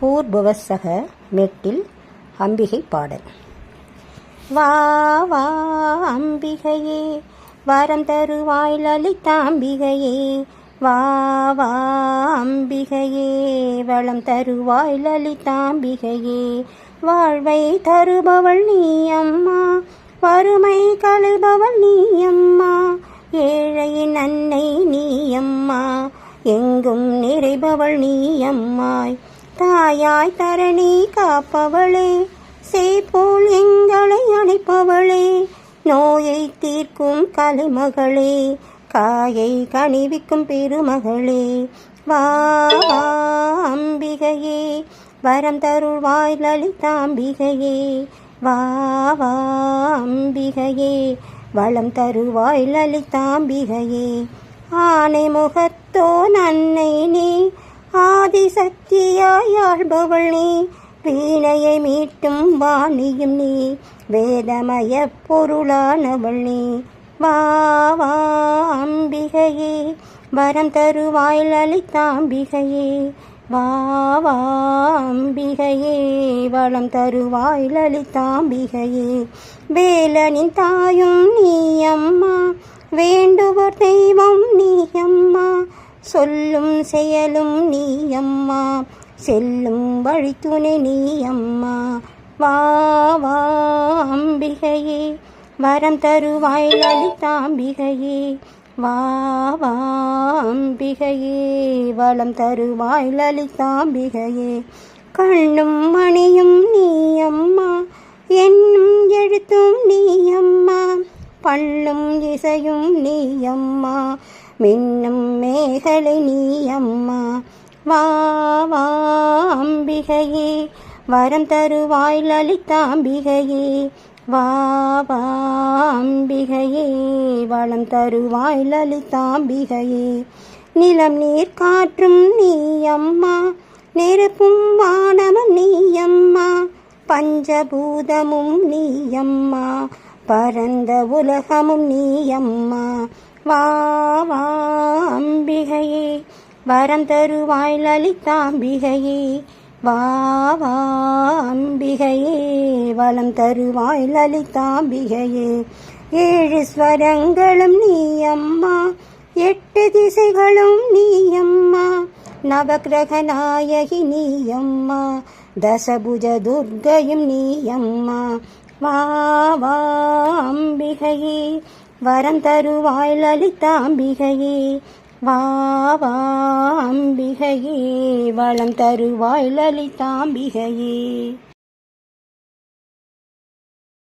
பூர்பவசக மெட்டில் அம்பிகை பாடல். வா வா அம்பிகையே வரம் தருவாய் லலிதாம்பிகையே வா வா அம்பிகையே வளம் தருவாய் லலிதாம்பிகையே வாழ்வை தருபவள் நீ அம்மா. வறுமை கழுபவள் நீ அம்மா. ஏழையின் அன்னை நீ அம்மா. எங்கும் நிறைபவள் நீ அம்மாய். தாயாய் தரணி காப்பவளே சேப்போல் எங்களை அணைப்பவளே நோயை தீர்க்கும் கலைமகளே காயை கணிவிக்கும் பெருமகளே. வா வா அம்பிகையே வரம் தருள்வாய் லலிதாம்பிகையே. வா வா அம்பிகையே வளம் தருவாய் லலிதாம்பிகையே. ஆனை முகத்தோ நன்னை நீ ஆதிசக்தியாய் நீ. வீணையை மீட்டும் வாணியும் நீ. வேதமய பொருளானவள் நீ. வா வா அம்பிகையே. வரம் தருவாய் லலிதாம்பிகையே வா வா அம்பிகையே. வளம் தருவாய் லலிதாம்பிகையே வேலனின் தாயும் நீ அம்மா. வேண்டுவர் தெய்வம் நீ அம்மா. சொல்லும் செயலும் நீ அம்மா செல்லும் வழித்துணை நீ அம்மா வா வா அம்பிகையே வரம் தருவாய் லலிதாம்பிகையே. வா வா அம்பிகையே வளம் தருவாய் லலிதாம்பிகையே. கண்ணும் மணியும் நீ அம்மா என்னும் எழுத்தும் நீ அம்மா பண்ணும் இசையும் நீ அம்மா மின்னும் மேகலை நீ அம்மா வா வா அம்பிகையே வரம் தருவாய் லலிதாம்பிகையே வா வா அம்பிகையே வளம் தருவாய் லலிதாம்பிகையே நிலம் நீர் காற்றும் நீ அம்மா நெருப்பும் வானமும் நீ அம்மா பஞ்சபூதமும் நீ அம்மா பரந்த உலகமும் நீ அம்மா வா வா அம்பிகையே வரம் தருவாய் லலிதாம்பிகையே. வா வா அம்பிகையே வளம் தருவாய் லலிதாம்பிகையே. ஏழு ஸ்வரங்களும் நீ அம்மா எட்டு திசைகளும் நீ அம்மா நவகிரக நாயகி நீ அம்மா தசபுஜ துர்கையும் நீ அம்மா வா வா அம்பிகையே வரம் தருவாய் லலிதாம்பிகையே வா வா அம்பிகையே. வளம் தருவாய் லலிதாம்பிகையே